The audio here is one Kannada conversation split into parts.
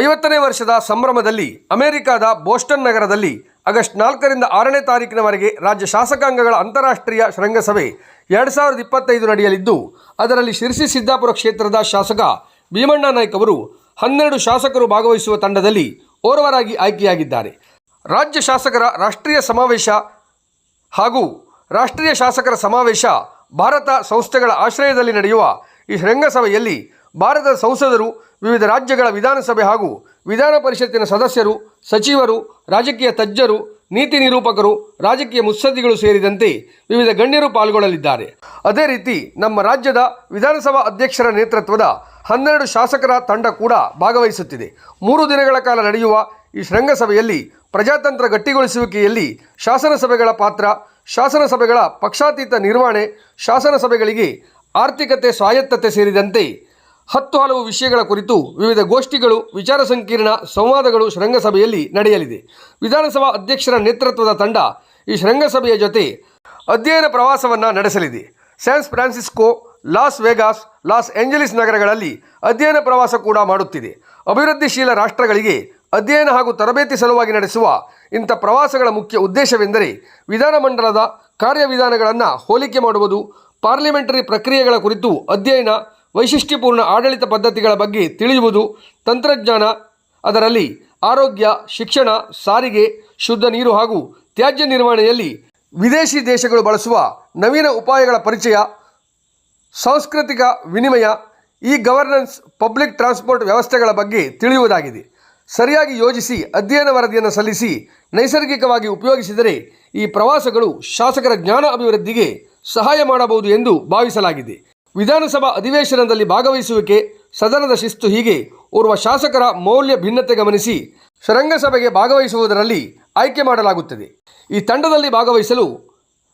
ಐವತ್ತನೇ ವರ್ಷದ ಸಂಭ್ರಮದಲ್ಲಿ ಅಮೆರಿಕದ ಬೋಸ್ಟನ್ ನಗರದಲ್ಲಿ ಆಗಸ್ಟ್ ನಾಲ್ಕರಿಂದ ಆರನೇ ತಾರೀಕಿನವರೆಗೆ ರಾಜ್ಯ ಶಾಸಕಾಂಗಗಳ ಅಂತಾರಾಷ್ಟ್ರೀಯ ಶೃಂಗಸಭೆ ಎರಡು ಸಾವಿರದ ಇಪ್ಪತ್ತೈದು ನಡೆಯಲಿದ್ದು, ಅದರಲ್ಲಿ ಶಿರಸಿ ಸಿದ್ದಾಪುರ ಕ್ಷೇತ್ರದ ಶಾಸಕ ಭೀಮಣ್ಣ ನಾಯ್ಕ ಅವರು ಹನ್ನೆರಡು ಶಾಸಕರು ಭಾಗವಹಿಸುವ ತಂಡದಲ್ಲಿ ಓರ್ವರಾಗಿ ಆಯ್ಕೆಯಾಗಿದ್ದಾರೆ. ರಾಜ್ಯ ಶಾಸಕರ ರಾಷ್ಟ್ರೀಯ ಸಮಾವೇಶ ಹಾಗೂ ರಾಷ್ಟ್ರೀಯ ಶಾಸಕರ ಸಮಾವೇಶ ಭಾರತ ಸಂಸ್ಥೆಗಳ ಆಶ್ರಯದಲ್ಲಿ ನಡೆಯುವ ಈ ಶೃಂಗಸಭೆಯಲ್ಲಿ ಭಾರತದ ಸಂಸದರು, ವಿವಿಧ ರಾಜ್ಯಗಳ ವಿಧಾನಸಭೆ ಹಾಗೂ ವಿಧಾನ ಪರಿಷತ್ತಿನ ಸದಸ್ಯರು, ಸಚಿವರು, ರಾಜಕೀಯ ತಜ್ಞರು, ನೀತಿ ನಿರೂಪಕರು, ರಾಜಕೀಯ ಮುತ್ಸದ್ದಿಗಳು ಸೇರಿದಂತೆ ವಿವಿಧ ಗಣ್ಯರು ಪಾಲ್ಗೊಳ್ಳಲಿದ್ದಾರೆ. ಅದೇ ರೀತಿ ನಮ್ಮ ರಾಜ್ಯದ ವಿಧಾನಸಭಾ ಅಧ್ಯಕ್ಷರ ನೇತೃತ್ವದ ಹನ್ನೆರಡು ಶಾಸಕರ ತಂಡ ಕೂಡ ಭಾಗವಹಿಸುತ್ತಿದೆ. ಮೂರು ದಿನಗಳ ಕಾಲ ನಡೆಯುವ ಈ ಶೃಂಗಸಭೆಯಲ್ಲಿ ಪ್ರಜಾತಂತ್ರ ಗಟ್ಟಿಗೊಳಿಸುವಿಕೆಯಲ್ಲಿ ಶಾಸನಸಭೆಗಳ ಪಾತ್ರ ಶಾಸನ ಸಭೆಗಳ ಪಕ್ಷಾತೀತ ನಿರ್ವಹಣೆ, ಶಾಸನಸಭೆಗಳಿಗೆ ಆರ್ಥಿಕತೆ ಸ್ವಾಯತ್ತತೆ ಸೇರಿದಂತೆ ಹತ್ತು ಹಲವು ವಿಷಯಗಳ ಕುರಿತು ವಿವಿಧ ಗೋಷ್ಠಿಗಳು, ವಿಚಾರ ಸಂಕಿರಣ ಸಂವಾದಗಳು ಶೃಂಗಸಭೆಯಲ್ಲಿ ನಡೆಯಲಿದೆ. ವಿಧಾನಸಭಾ ಅಧ್ಯಕ್ಷರ ನೇತೃತ್ವದ ತಂಡ ಈ ಶೃಂಗಸಭೆಯ ಜೊತೆ ಅಧ್ಯಯನ ಪ್ರವಾಸವನ್ನು ನಡೆಸಲಿದೆ. San Francisco, Las Vegas, Los Angeles ನಗರಗಳಲ್ಲಿ ಅಧ್ಯಯನ ಪ್ರವಾಸ ಕೂಡ ಮಾಡುತ್ತಿದೆ. ಅಭಿವೃದ್ಧಿಶೀಲ ರಾಷ್ಟ್ರಗಳಿಗೆ ಅಧ್ಯಯನ ಹಾಗೂ ತರಬೇತಿ ಸಲುವಾಗಿ ನಡೆಸುವ ಇಂಥ ಪ್ರವಾಸಗಳ ಮುಖ್ಯ ಉದ್ದೇಶವೆಂದರೆ ವಿಧಾನಮಂಡಲದ ಕಾರ್ಯವಿಧಾನಗಳನ್ನು ಹೋಲಿಕೆ ಮಾಡುವುದು, ಪಾರ್ಲಿಮೆಂಟರಿ ಪ್ರಕ್ರಿಯೆಗಳ ಕುರಿತು ಅಧ್ಯಯನ ವೈಶಿಷ್ಟ್ಯಪೂರ್ಣ ಆಡಳಿತ ಪದ್ಧತಿಗಳ ಬಗ್ಗೆ ತಿಳಿಯುವುದು ತಂತ್ರಜ್ಞಾನ, ಅದರಲ್ಲಿ ಆರೋಗ್ಯ, ಶಿಕ್ಷಣ, ಸಾರಿಗೆ, ಶುದ್ಧ ನೀರು ಹಾಗೂ ತ್ಯಾಜ್ಯ ನಿರ್ವಹಣೆಯಲ್ಲಿ ವಿದೇಶಿ ದೇಶಗಳು ಬಳಸುವ ನವೀನ ಉಪಾಯಗಳ ಪರಿಚಯ, ಸಾಂಸ್ಕೃತಿಕ ವಿನಿಮಯ, ಈ ಗವರ್ನೆನ್ಸ್ ಪಬ್ಲಿಕ್ ಟ್ರಾನ್ಸ್ಪೋರ್ಟ್ ವ್ಯವಸ್ಥೆಗಳ ಬಗ್ಗೆ ತಿಳಿಯುವುದಾಗಿದೆ. ಸರಿಯಾಗಿ ಯೋಜಿಸಿ ಅಧ್ಯಯನ ವರದಿಯನ್ನು ಸಲ್ಲಿಸಿ ನೈಸರ್ಗಿಕವಾಗಿ ಉಪಯೋಗಿಸಿದರೆ ಈ ಪ್ರವಾಸಗಳು ಶಾಸಕರ ಜ್ಞಾನ ಅಭಿವೃದ್ಧಿಗೆ ಸಹಾಯ ಮಾಡಬಹುದು ಎಂದು ಭಾವಿಸಲಾಗಿದೆ. ವಿಧಾನಸಭಾ ಅಧಿವೇಶನದಲ್ಲಿ ಭಾಗವಹಿಸುವಿಕೆ, ಸದನದ ಶಿಸ್ತು ಹೀಗೆ. ಓರ್ವ ಶಾಸಕರ ಮೌಲ್ಯ ಭಿನ್ನತೆ ಗಮನಿಸಿ ಶರಂಗಸಭೆಗೆ ಭಾಗವಹಿಸುವುದರಲ್ಲಿ ಆಯ್ಕೆ ಮಾಡಲಾಗುತ್ತದೆ. ಈ ತಂಡದಲ್ಲಿ ಭಾಗವಹಿಸಲು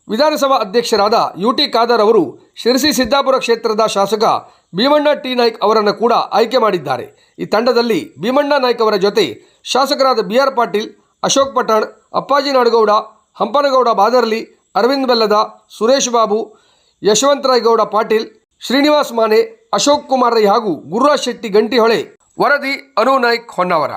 ವಿಧಾನಸಭಾ ಅಧ್ಯಕ್ಷರಾದ ಯು ಟಿ ಖಾದರ್ ಅವರು ಶಿರಸಿ ಸಿದ್ದಾಪುರ ಕ್ಷೇತ್ರದ ಶಾಸಕ ಭೀಮಣ್ಣ ಟಿ ನಾಯ್ಕ್ ಅವರನ್ನು ಕೂಡ ಆಯ್ಕೆ ಮಾಡಿದ್ದಾರೆ. ಈ ತಂಡದಲ್ಲಿ ಭೀಮಣ್ಣ ನಾಯ್ಕ್ ಅವರ ಜೊತೆ ಶಾಸಕರಾದ ಬಿ ಆರ್ ಪಾಟೀಲ್, ಅಶೋಕ್ ಪಠಾಣ್, ಅಪ್ಪಾಜಿ ನಾಡಗೌಡ, ಹಂಪನಗೌಡ ಬಾದರ್ಲಿ, ಅರವಿಂದ್ ಬೆಲ್ಲದ, ಸುರೇಶ್ ಬಾಬು, ಯಶವಂತರಾಯ್ ಗೌಡ ಪಾಟೀಲ್ ಶ್ರೀನಿವಾಸ್ ಮಾನೆ ಅಶೋಕ್ ಕುಮಾರ್ ರೈ ಹಾಗೂ ಗುರುರಾಜ್ ಶೆಟ್ಟಿ ಗಂಟಿಹೊಳೆ ವರದಿ ಅನು ನಾಯ್ಕ್ ಹೊನ್ನಾವರ.